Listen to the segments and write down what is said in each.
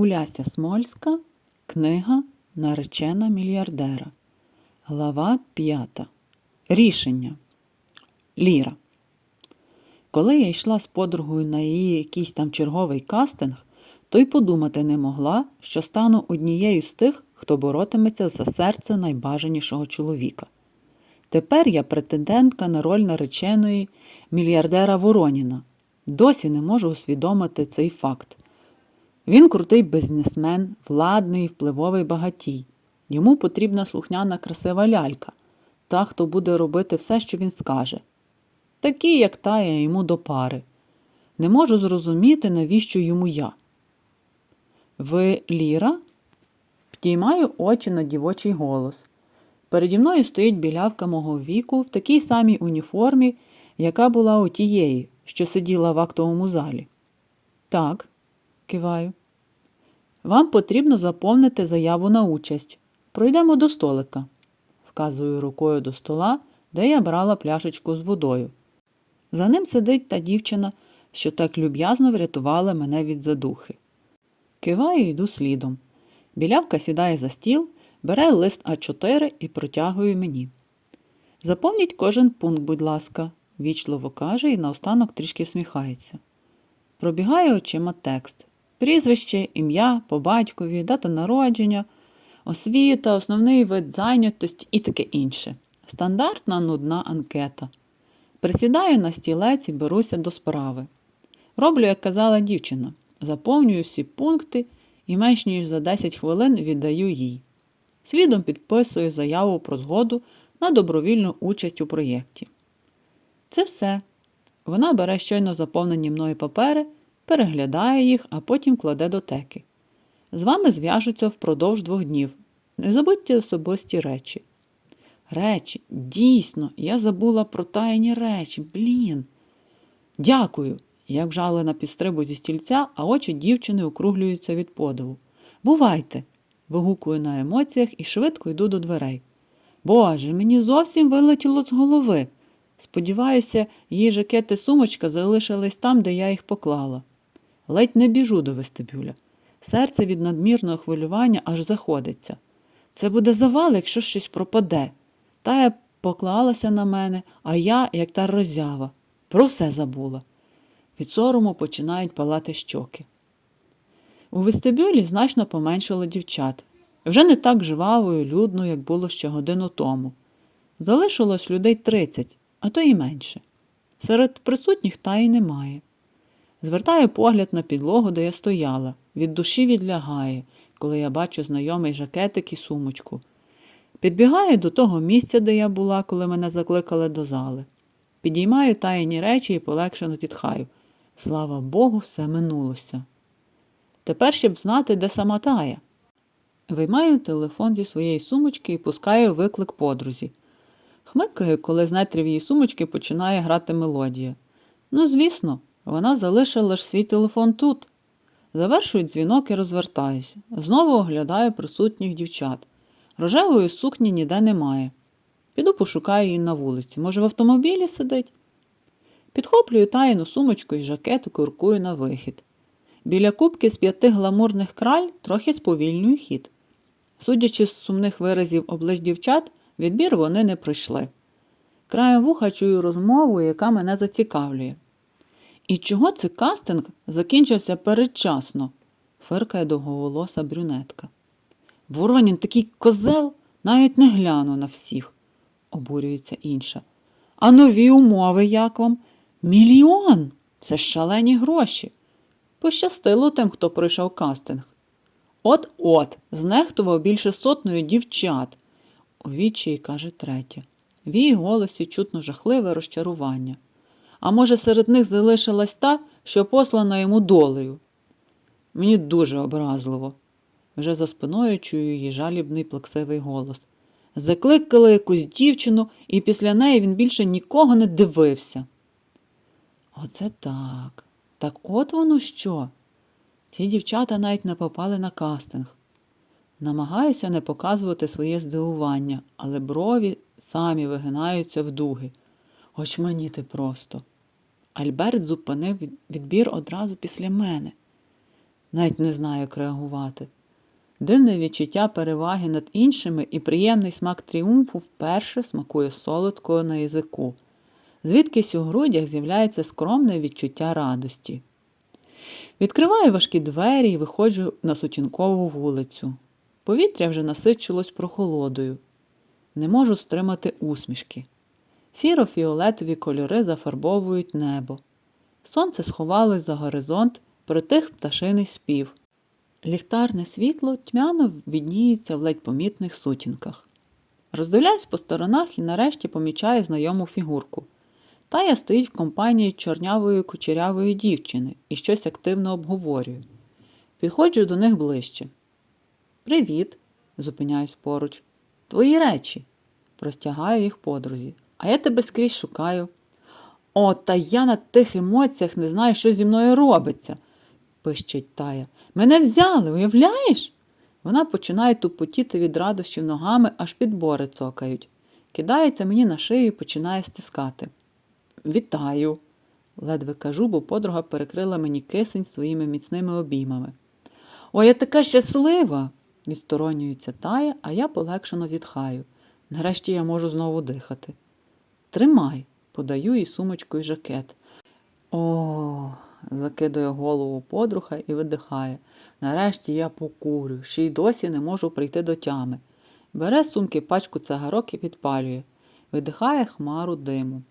Уляся Смольська, книга Наречена мільярдера. Глава 5. Рішення. Ліра. Коли я йшла з подругою на її якийсь там черговий кастинг, то й подумати не могла, що стану однією з тих, хто боротиметься за серце найбажанішого чоловіка. Тепер я претендентка на роль нареченої мільярдера Вороніна. Досі не можу усвідомити цей факт. Він крутий бізнесмен, владний впливовий багатій. Йому потрібна слухняна красива лялька, та, хто буде робити все, що він скаже. Такі, як тая йому до пари. Не можу зрозуміти, навіщо йому я. Ви Ліра? Підіймаю очі на дівочий голос. Переді мною стоїть білявка мого віку в такій самій уніформі, яка була у тієї, що сиділа в актовому залі. Так, киваю. Вам потрібно заповнити заяву на участь. Пройдемо до столика, вказую рукою до стола, де я брала пляшечку з водою. За ним сидить та дівчина, що так люб'язно врятувала мене від задухи. Киваю і йду слідом. Білявка сідає за стіл, бере лист А4 і протягує мені. Заповніть кожен пункт, будь ласка, вічливо каже і наостанок трішки сміхається. Пробігає очима текст. Прізвище, ім'я, по батькові, дата народження, освіта, основний вид зайнятості і таке інше. Стандартна нудна анкета. Присідаю на стілець і беруся до справи. Роблю, як казала дівчина, заповнюю всі пункти і менш ніж за 10 хвилин віддаю їй. Слідом підписую заяву про згоду на добровільну участь у проєкті. Це все. Вона бере щойно заповнені мною папери, переглядає їх, а потім кладе до теки. З вами зв'яжуться впродовж двох днів. Не забудьте особисті речі. Речі, дійсно, я забула про тайні речі, блін. Дякую. Я вжалена підстрибу зі стільця, а очі дівчини округлюються від подиву. Бувайте, вигукую на емоціях і швидко йду до дверей. Боже, мені зовсім вилетіло з голови. Сподіваюся, її жакет і сумочка залишились там, де я їх поклала. Ледь не біжу до вестибюля. Серце від надмірного хвилювання аж заходиться. Це буде завал, якщо щось пропаде. Тая поклалася на мене, а я, як та роззява, про все забула. Від сорому починають палати щоки. У вестибюлі значно поменшало дівчат. Вже не так жваво і людно, як було ще годину тому. Залишилось людей тридцять, а то і менше. Серед присутніх таї немає. Звертаю погляд на підлогу, де я стояла. Від душі відлягає, коли я бачу знайомий жакетик і сумочку. Підбігаю до того місця, де я була, коли мене закликали до зали. Підіймаю тайні речі і полегшено зітхаю. Слава Богу, все минулося. Тепер щоб знати, де сама тая. Виймаю телефон зі своєї сумочки і пускаю виклик подрузі. Хмикаю, коли з нетрів її сумочки починає грати мелодія. Ну, звісно, вона залишила ж свій телефон тут. Завершую дзвінок і розвертаюся. Знову оглядаю присутніх дівчат. Рожевої сукні ніде немає. Піду пошукаю її на вулиці. Може, в автомобілі сидить? Підхоплюю тайну сумочку і жакет і куркую на вихід. Біля кубки з п'яти гламурних краль трохи сповільнюю хід. Судячи з сумних виразів облич дівчат, відбір вони не пройшли. Краєм вуха чую розмову, яка мене зацікавлює. І чого цей кастинг закінчився передчасно? фиркає довговолоса брюнетка. Ворванін такий козел навіть не гляну на всіх, обурюється інша. А нові умови як вам? Мільйон! Це шалені гроші. Пощастило тим, хто пройшов кастинг. От-от, знехтував більше сотною дівчат, у відчаї каже третя. В її голосі чутно жахливе розчарування. А може, серед них залишилась та, що послана йому долею. Мені дуже образливо. Вже за спиною чую її жалібний плаксивий голос. Закликали якусь дівчину, і після неї він більше нікого не дивився. Оце так. Так от воно що? Ці дівчата навіть не попали на кастинг. Намагаюся не показувати своє здивування, але брові самі вигинаються в дуги. Очманіти просто. Альберт зупинив відбір одразу після мене. Навіть не знаю, як реагувати. Дивне відчуття переваги над іншими і приємний смак тріумфу вперше смакує солодкою на язику. Звідкись у грудях з'являється скромне відчуття радості. Відкриваю важкі двері і виходжу на сутінкову вулицю. Повітря вже насичилось прохолодою. Не можу стримати усмішки. Сіро-фіолетові кольори зафарбовують небо. Сонце сховалось за горизонт, притих пташиний спів. Ліхтарне світло тьмяно відніється в ледь помітних сутінках. Роздивляюсь по сторонах і нарешті помічаю знайому фігурку. Тая стоїть в компанії чорнявої кучерявої дівчини і щось активно обговорює. Підходжу до них ближче. Привіт, зупиняюсь поруч. Твої речі. Простягаю їх подрузі. А я тебе скрізь шукаю. О, та я на тих емоціях не знаю, що зі мною робиться, пищить Тая. Мене взяли, уявляєш? Вона починає тупотіти від радощів ногами, аж підбори цокають. Кидається мені на шию і починає стискати. Вітаю, ледве кажу, бо подруга перекрила мені кисень своїми міцними обіймами. Ой, я така щаслива, відсторонюється тая, а я полегшено зітхаю. Нарешті я можу знову дихати. Тримай, подаю їй сумочку і жакет. О, закидує голову подруга і видихає. Нарешті я покурю, ще й досі не можу прийти до тями. Бере з сумки пачку цигарок і підпалює. Видихає хмару диму.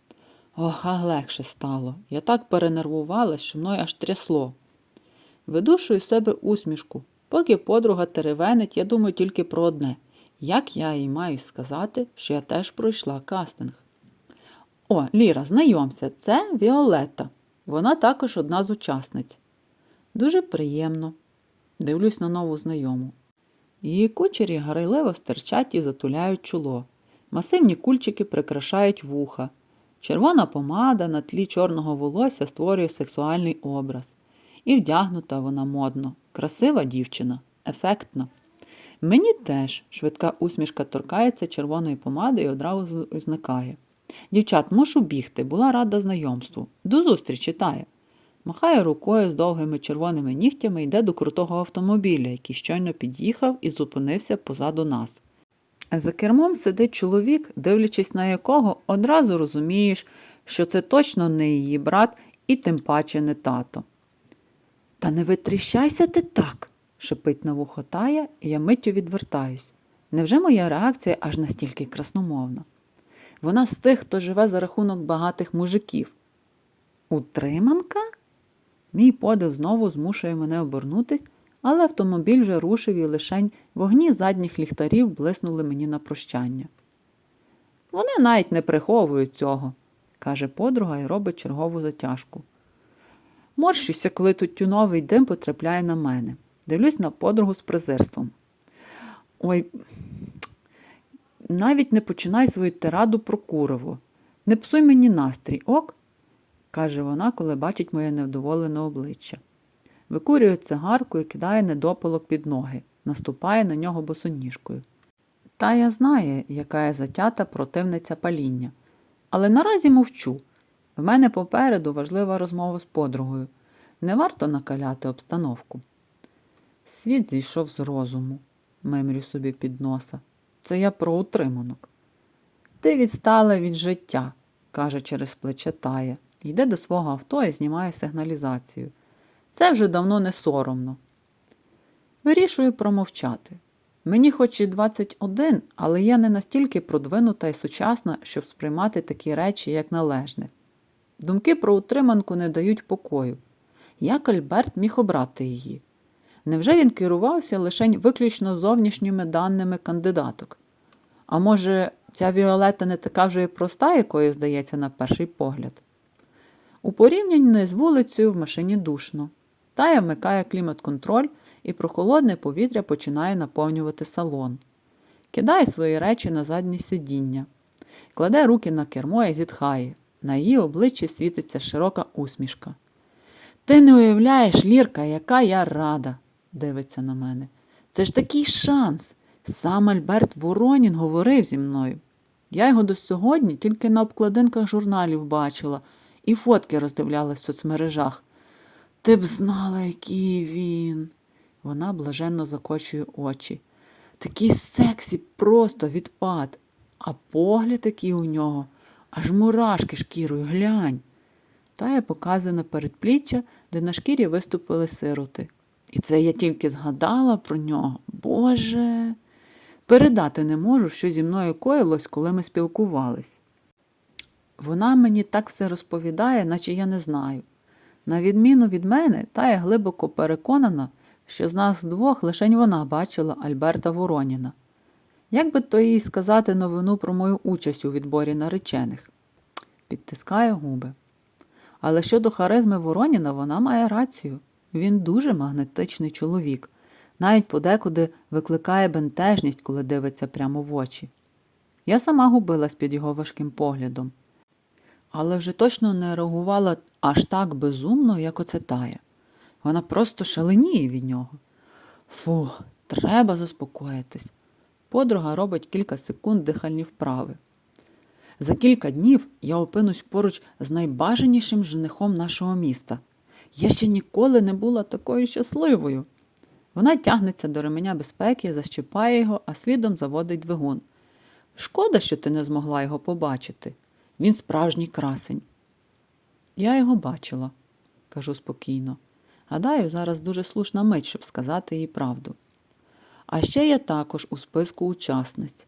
Ох, а легше стало. Я так перенервувалась, що мною аж трясло. Видушую себе усмішку. Поки подруга теревенить, я думаю тільки про одне. Як я їй маю сказати, що я теж пройшла кастинг? О, Ліра, знайомся, це Віолетта. Вона також одна з учасниць. Дуже приємно. Дивлюсь на нову знайому. Її кучері гарайливо стирчать і затуляють чоло. Масивні кульчики прикрашають вуха. Червона помада на тлі чорного волосся створює сексуальний образ. І вдягнута вона модно, красива дівчина, ефектна. Мені теж швидка усмішка торкається червоної помади і одразу зникає. Дівчат, мушу бігти, була рада знайомству. До зустрічі тає. Махає рукою з довгими червоними нігтями йде до крутого автомобіля, який щойно під'їхав і зупинився позаду нас. За кермом сидить чоловік, дивлячись на якого, одразу розумієш, що це точно не її брат і тим паче не тато. Та не витріщайся ти так, шипить на вухо тая, і я миттю відвертаюсь. Невже моя реакція аж настільки красномовна? Вона з тих, хто живе за рахунок багатих мужиків. Утриманка? Мій подив знову змушує мене обернутись, але автомобіль вже рушив і лишень вогні задніх ліхтарів блиснули мені на прощання. Вони навіть не приховують цього, каже подруга і робить чергову затяжку. Морщуся, коли тут тюновий дим потрапляє на мене. Дивлюсь на подругу з презирством. Ой, навіть не починай свою тираду про куриво. Не псуй мені настрій, ок? каже вона, коли бачить моє невдоволене обличчя. Викурює цигарку і кидає недопалок під ноги, наступає на нього босоніжкою. Тая знає, яка я затята противниця паління. Але наразі мовчу. В мене попереду важлива розмова з подругою. Не варто накаляти обстановку. Світ зійшов з розуму, мимрю собі під носа. Це я про утриманок. Ти відстала від життя, каже через плече Тая. Йде до свого авто і знімає сигналізацію. Це вже давно не соромно. Вирішую промовчати. Мені хоч і 21, але я не настільки продвинута і сучасна, щоб сприймати такі речі, як належне. Думки про утриманку не дають покою. Як Альберт міг обрати її? Невже він керувався лише виключно зовнішніми даними кандидаток? А може, ця Віолета не така вже й проста, якою здається на перший погляд? У порівнянні з вулицею в машині душно. Тая вмикає клімат-контроль, і прохолодне повітря починає наповнювати салон. Кидає свої речі на заднє сидіння, кладе руки на кермо і зітхає. На її обличчі світиться широка усмішка. Ти не уявляєш, Лірка, яка я рада, дивиться на мене. Це ж такий шанс. Сам Альберт Воронін говорив зі мною. Я його до сьогодні тільки на обкладинках журналів бачила і фотки роздивлялась в соцмережах. Ти б знала, який він. Вона блаженно закочує очі. Такий сексі просто відпад, а погляд такий у нього, аж мурашки шкірою глянь. Тая показує на передпліччя, де на шкірі виступили сироти. І це я тільки згадала про нього. Боже. Передати не можу, що зі мною коїлось, коли ми спілкувались. Вона мені так все розповідає, наче я не знаю. На відміну від мене, Тая глибоко переконана, що з нас двох лишень вона бачила Альберта Вороніна. Як би то їй сказати новину про мою участь у відборі наречених? Підтискає губи. Але щодо харизми Вороніна вона має рацію. Він дуже магнетичний чоловік, навіть подекуди викликає бентежність, коли дивиться прямо в очі. Я сама губилась під його важким поглядом, але вже точно не реагувала аж так безумно, як оце тая. Вона просто шаленіє від нього. Фу, треба заспокоїтись. Подруга робить кілька секунд дихальні вправи. За кілька днів я опинусь поруч з найбажанішим женихом нашого міста. Я ще ніколи не була такою щасливою. Вона тягнеться до ременя безпеки, защіпає його, а слідом заводить двигун. Шкода, що ти не змогла його побачити. Він справжній красень. Я його бачила, кажу спокійно. Гадаю, зараз дуже слушна мить, щоб сказати їй правду. А ще я також у списку учасниць.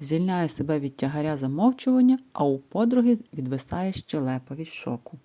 Звільняю себе від тягаря замовчування, а у подруги відвисає щелепа від шоку.